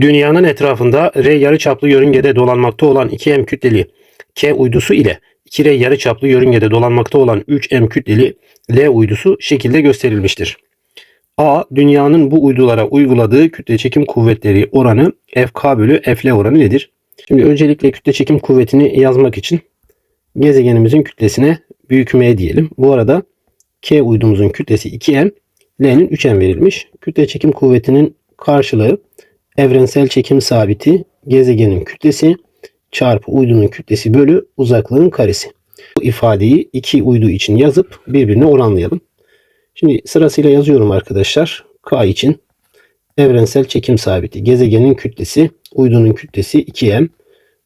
Dünyanın etrafında R yarıçaplı yörüngede dolanmakta olan 2M kütleli K uydusu ile 2R yarıçaplı yörüngede dolanmakta olan 3M kütleli L uydusu şekilde gösterilmiştir. A. Dünyanın bu uydulara uyguladığı kütle çekim kuvvetleri oranı FK bölü FL oranı nedir? Şimdi öncelikle kütle çekim kuvvetini yazmak için gezegenimizin kütlesine büyük M diyelim. Bu arada K uydumuzun kütlesi 2M, L'nin 3M verilmiş. Kütle çekim kuvvetinin karşılığı evrensel çekim sabiti gezegenin kütlesi çarpı uydunun kütlesi bölü uzaklığın karesi. Bu ifadeyi iki uydu için yazıp birbirine oranlayalım. Şimdi sırasıyla yazıyorum arkadaşlar. K için evrensel çekim sabiti gezegenin kütlesi uydunun kütlesi 2m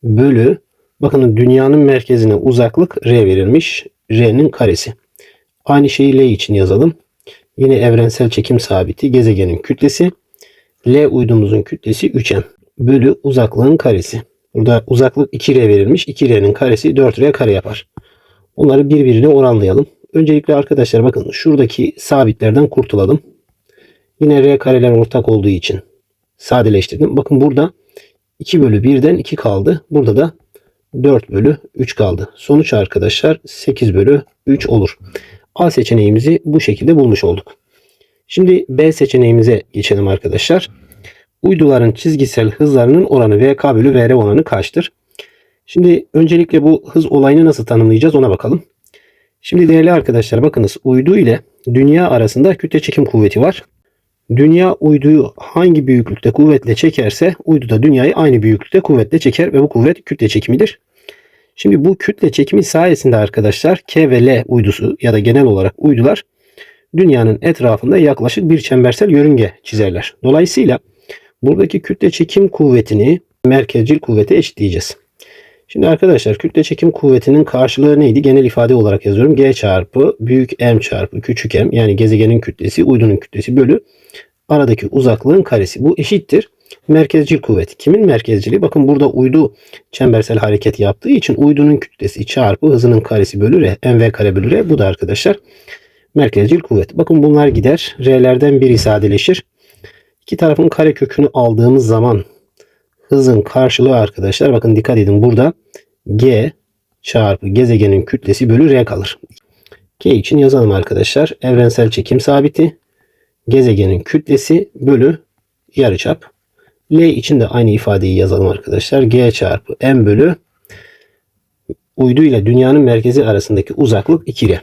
bölü bakın dünyanın merkezine uzaklık r verilmiş. R'nin karesi. Aynı şeyi L için yazalım. Yine evrensel çekim sabiti gezegenin kütlesi L uydumuzun kütlesi 3m bölü uzaklığın karesi. Burada uzaklık 2r verilmiş. 2r'nin karesi 4r kare yapar. Onları birbirine oranlayalım. Öncelikle arkadaşlar bakın şuradaki sabitlerden kurtulalım. Yine r kareler ortak olduğu için sadeleştirdim. Bakın burada 2 bölü 1'den 2 kaldı. Burada da 4 bölü 3 kaldı. Sonuç arkadaşlar 8 bölü 3 olur. A seçeneğimizi bu şekilde bulmuş olduk. Şimdi B seçeneğimize geçelim arkadaşlar. Uyduların çizgisel hızlarının oranı VK bölü VR oranı kaçtır? Şimdi öncelikle bu hız olayını nasıl tanımlayacağız ona bakalım. Şimdi değerli arkadaşlar bakınız uydu ile dünya arasında kütle çekim kuvveti var. Dünya uyduyu hangi büyüklükte kuvvetle çekerse uydu da dünyayı aynı büyüklükte kuvvetle çeker ve bu kuvvet kütle çekimidir. Şimdi bu kütle çekimi sayesinde arkadaşlar K ve L uydusu ya da genel olarak uydular dünyanın etrafında yaklaşık bir çembersel yörünge çizerler. Dolayısıyla buradaki kütle çekim kuvvetini merkezcil kuvvete eşitleyeceğiz. Şimdi arkadaşlar kütle çekim kuvvetinin karşılığı neydi? Genel ifade olarak yazıyorum. G çarpı büyük M çarpı küçük M yani gezegenin kütlesi uydunun kütlesi bölü aradaki uzaklığın karesi. Bu eşittir. Merkezcil kuvvet. Kimin merkezciliği? Bakın burada uydu çembersel hareket yaptığı için uydunun kütlesi çarpı hızının karesi bölü R. mv kare bölü R. Bu da arkadaşlar merkezcil kuvvet. Bakın bunlar gider. R'lerden biri sadeleşir. İki tarafın kare kökünü aldığımız zaman hızın karşılığı arkadaşlar bakın dikkat edin burada G çarpı gezegenin kütlesi bölü R kalır. K için yazalım arkadaşlar. Evrensel çekim sabiti gezegenin kütlesi bölü yarıçap. L için de aynı ifadeyi yazalım arkadaşlar. G çarpı M bölü uydu ile dünyanın merkezi arasındaki uzaklık 2R.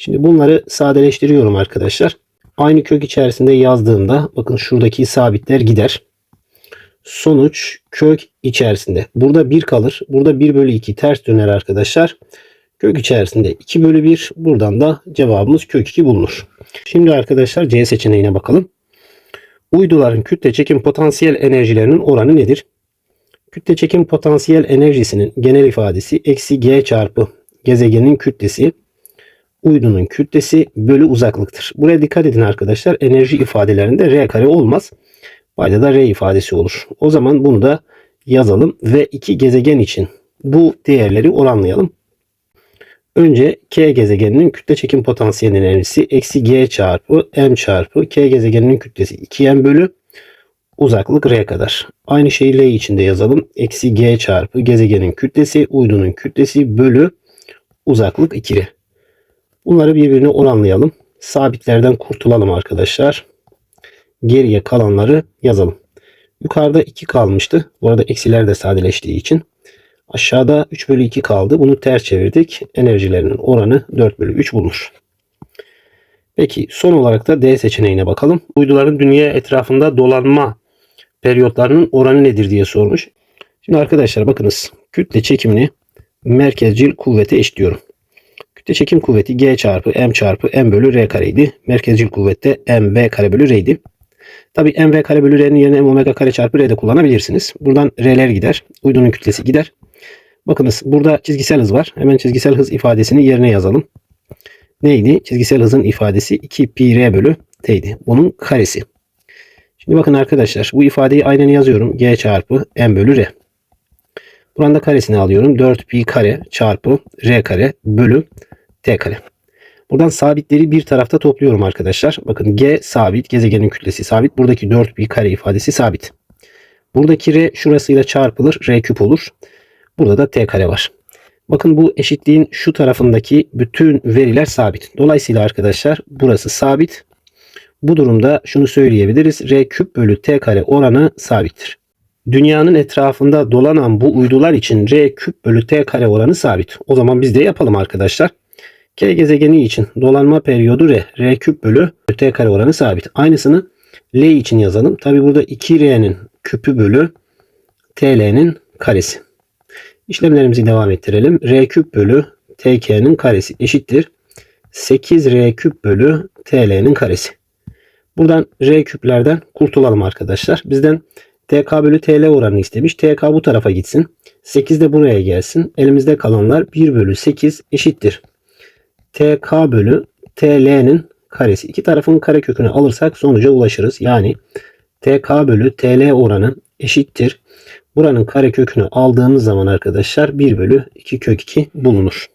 Şimdi bunları sadeleştiriyorum arkadaşlar. Aynı kök içerisinde yazdığımda bakın şuradaki sabitler gider. Sonuç kök içerisinde. Burada 1 kalır. Burada 1 bölü 2 ters döner arkadaşlar. Kök içerisinde 2 bölü 1. Buradan da cevabımız kök 2 bulunur. Şimdi arkadaşlar C seçeneğine bakalım. Uyduların kütle çekim potansiyel enerjilerinin oranı nedir? Kütle çekim potansiyel enerjisinin genel ifadesi eksi G çarpı gezegenin kütlesi uydunun kütlesi bölü uzaklıktır. Buraya dikkat edin arkadaşlar. Enerji ifadelerinde R kare olmaz. Payda da R ifadesi olur. O zaman bunu da yazalım ve iki gezegen için bu değerleri oranlayalım. Önce K gezegeninin kütle çekim potansiyel enerjisi eksi G çarpı M çarpı K gezegeninin kütlesi 2M bölü uzaklık R kadar. Aynı şeyi L içinde yazalım. Eksi G çarpı gezegenin kütlesi uydunun kütlesi bölü uzaklık 2R. Bunları birbirine oranlayalım. Sabitlerden kurtulalım arkadaşlar. Geriye kalanları yazalım. Yukarıda 2 kalmıştı. Bu arada eksiler de sadeleştiği için. Aşağıda 3 bölü 2 kaldı. Bunu ters çevirdik. Enerjilerinin oranı 4 bölü 3 bulunur. Peki son olarak da D seçeneğine bakalım. Uyduların dünya etrafında dolanma periyotlarının oranı nedir diye sormuş. Şimdi arkadaşlar bakınız kütle çekimini merkezcil kuvvete eşliyorum. Kütle çekim kuvveti G çarpı M çarpı M bölü R kareydi. Merkezcil kuvvette MV kare bölü R'ydi. Tabi MV kare bölü R'nin yerine M omega kare çarpı R de kullanabilirsiniz. Buradan R'ler gider. Uydunun kütlesi gider. Bakınız burada çizgisel hız var. Hemen çizgisel hız ifadesini yerine yazalım. Neydi? Çizgisel hızın ifadesi 2 pi r bölü t'ydi. Bunun karesi. Şimdi bakın arkadaşlar bu ifadeyi aynen yazıyorum. G çarpı m bölü r. Buranın da karesini alıyorum. 4 pi kare çarpı r kare bölü t kare. Buradan sabitleri bir tarafta topluyorum arkadaşlar. Bakın g sabit, gezegenin kütlesi sabit. Buradaki 4 pi kare ifadesi sabit. Buradaki r şurasıyla çarpılır. r küp olur. Burada da t kare var. Bakın bu eşitliğin şu tarafındaki bütün veriler sabit. Dolayısıyla arkadaşlar burası sabit. Bu durumda şunu söyleyebiliriz. R küp bölü T kare oranı sabittir. Dünyanın etrafında dolanan bu uydular için R küp bölü T kare oranı sabit. O zaman biz de yapalım arkadaşlar. K gezegeni için dolanma periyodu R. R küp bölü T kare oranı sabit. Aynısını L için yazalım. Tabi burada 2R'nin küpü bölü TL'nin karesi. İşlemlerimizi devam ettirelim. R küp bölü TK'nin karesi eşittir. 8R küp bölü TL'nin karesi. Buradan R küplerden kurtulalım arkadaşlar. Bizden TK bölü TL oranını istemiş. TK bu tarafa gitsin. 8 de buraya gelsin. Elimizde kalanlar 1 bölü 8 eşittir. TK bölü TL'nin karesi. İki tarafın kare kökünü alırsak sonuca ulaşırız. Yani TK bölü TL oranı eşittir. Buranın kare kökünü aldığımız zaman arkadaşlar 1 bölü 2 kök 2 bulunur.